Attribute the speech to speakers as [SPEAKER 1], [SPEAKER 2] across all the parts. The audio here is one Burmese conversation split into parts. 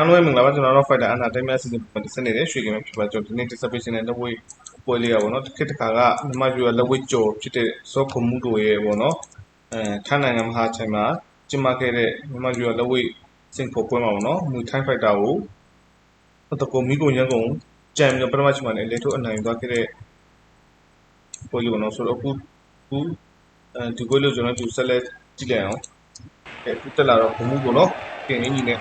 [SPEAKER 1] အားလုံးပဲမင်္ဂလာပါကျွန်တော်တို့ Fighter Ana တိုင်းများစီစဉ်ပတ်သက်နေတဲ့ရွှေကင်းဖြစ်ပါကျွန်တော်ဒီနေ့ dissertation နဲ့လက်ဝဲပွဲလေးရပါတော့တစ်ခေတ်တစ်ခါကမြမယူရလက်ဝဲကြော်ဖြစ်တဲ့စောခုံမှုတို့ရဲ့ပေါ့နော်အဲထိုင်းနိုင်ငံမဟာချိုင်မှာကျင်းပခဲ့တဲ့မြမယူရလက်ဝဲစင်ဖို့ပွဲမှာပေါ့နော်မူထိုင်းဖိုက်တာကိုတကုံမိကုန်ရန်ကုန်ကြံပြီးတော့ပထမချိန်မှာလည်းလေထုတ်အနိုင်သွားခဲ့တဲ့ပွဲလေးပေါ့နော်ဆိုတော့အခုအခုအဲဒီပွဲလေးကျွန်တော်တို့ဆက်လက်ကြည့်လိုက်အောင်အဲအခုတက်လာတော့ဘုံမှုပေါ့နော်ပြင်ရင်းကြီးနဲ့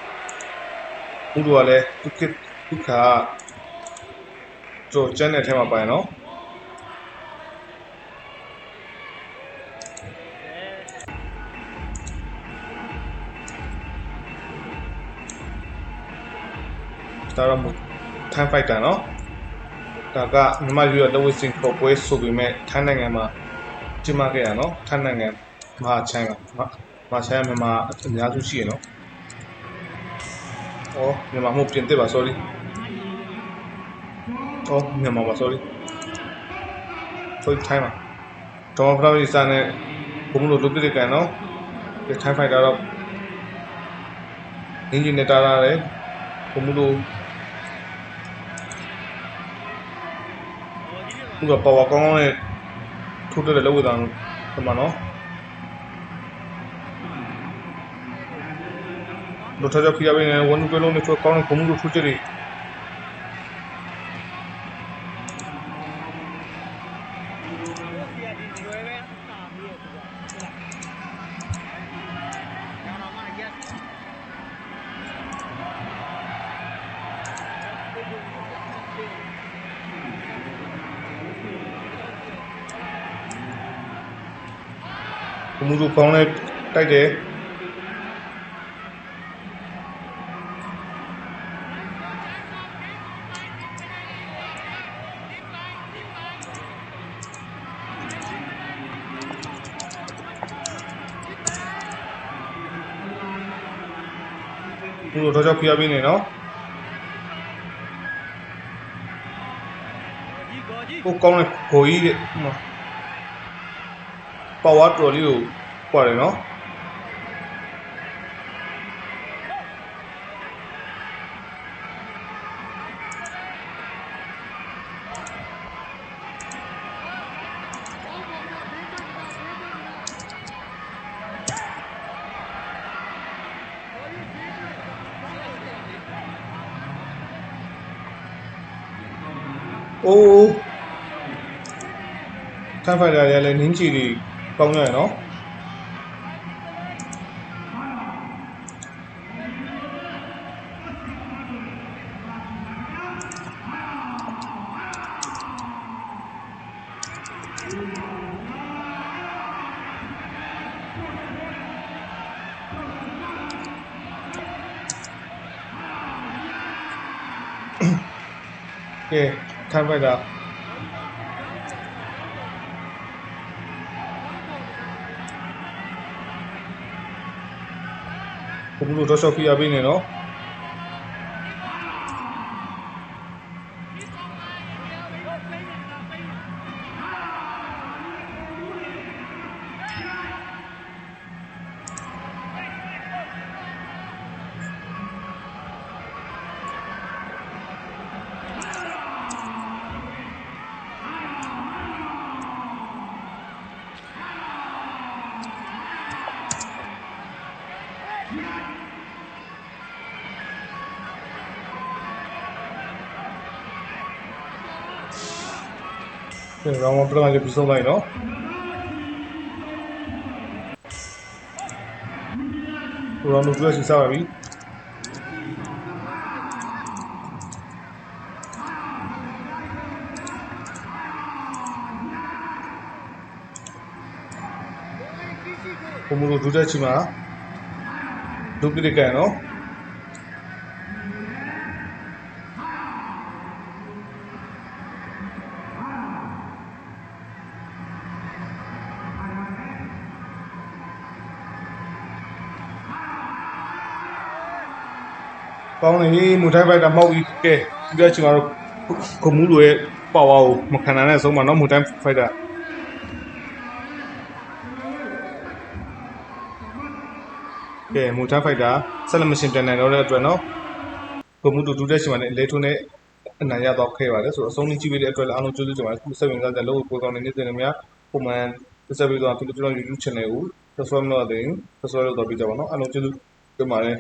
[SPEAKER 1] ဥတို့ကလည်းဒုက္ခဒုက္ခကြောကျန်းတဲ့ထဲမှာပိုင်နော်ဒါတော့ထိုင်းဖိုက်တာနော်ဒါကမြန်မာပြည်ရဲ့လဝစ်စင်ခေါ်ပွဲဆိုပေမဲ့ထိုင်းနိုင်ငံမှာကျင်းပခဲ့ရနော်ထိုင်းနိုင်ငံမဟာချိုင်းကမဟာချိုင်းကမြန်မာအများစုရှိရနော် 哦，မြန်မာမဟုတ်ပြင်သစ်ပါ sorry ။အော်မြန်မာပါ sorry ။ sorry ထိုင်းပါ။ဒေါ်ဖလာဝီစာနဲ့ဘုံလို့လုပ်ပြတဲ့ကန်နော်။ဒီထိုင်းဖိုက်တာတော့အင်ဂျင်နဲ့တားရတယ်။ဘုံလို့သူကပါဝါကောင်းကောင်းနဲ့ထိုးတက်တဲ့လောက်ဝတာဒီမှာနော်။ တို့ထားကြပြရပေးနေဝန်ကလုံးနဲ့ချောကောင်းဘုံလို့ထိုးကြတယ်ဘုံလို့ကောင်းနဲ့တိုက် တယ်ဘုံလို့ထားကြပြရပေးနေနော်ကိုကောင်းတဲ့ကိုကြီးတဲ့ပါဝါတော်လေးကိုပွားတယ်နော် အိုးထိုင်းဖိုင်တာရလည်းနင်းချီတွေပေါင်းရတယ်နော်ကဲ ထိုင်းဖိုင်တာဘုံလို့တော့ဆော့ပြရပေးနေနော် ရောင်းမပထမလေးပြီးဆုံးလိုက်နော်ရောင်းလို့တွေ့ရှိစားပါပြီဘုံမလို့ဒုတက်ချီမှာဒုပိရကန် နော်ကောင်းနေမူထိုင်းဖိုက်တာမောက်ပြီးကဲဒုတက်ချီမှာတော့ခုံမှုလိုရဲ့ပါဝါကိုမခံနိုင်တဲ့အဆုံးမှာနော်မူထိုင်းဖိုက်တာကဲမူထားဖိုက်တာဆက်လက်မရှင်ပြန်နိုင်တော့တဲ့အတွက်နော်ကိုမှုတူဒူတက်ရှင်မှာလည်းလေထုံးနဲ့အနိုင်ရတော့ခဲ့ပါတယ်ဆိုတော့အဆုံးကြီးကြည့်ပေးတဲ့အတွက်လည်းအားလုံးကျေးဇူးတင်ပါတယ်ခုဆက်ဝင်စားကြလို့ကိုကောင်းနေနေတဲ့နေများပုံမှန်တက်ဆက်ပြီးတော့ကျွန်တော် YouTube channel ကို subscribe လုပ်တဲ့ subscribe လုပ်တော့ပြကြပါတော့အားလုံးကျေးဇူးတင်ပါတယ်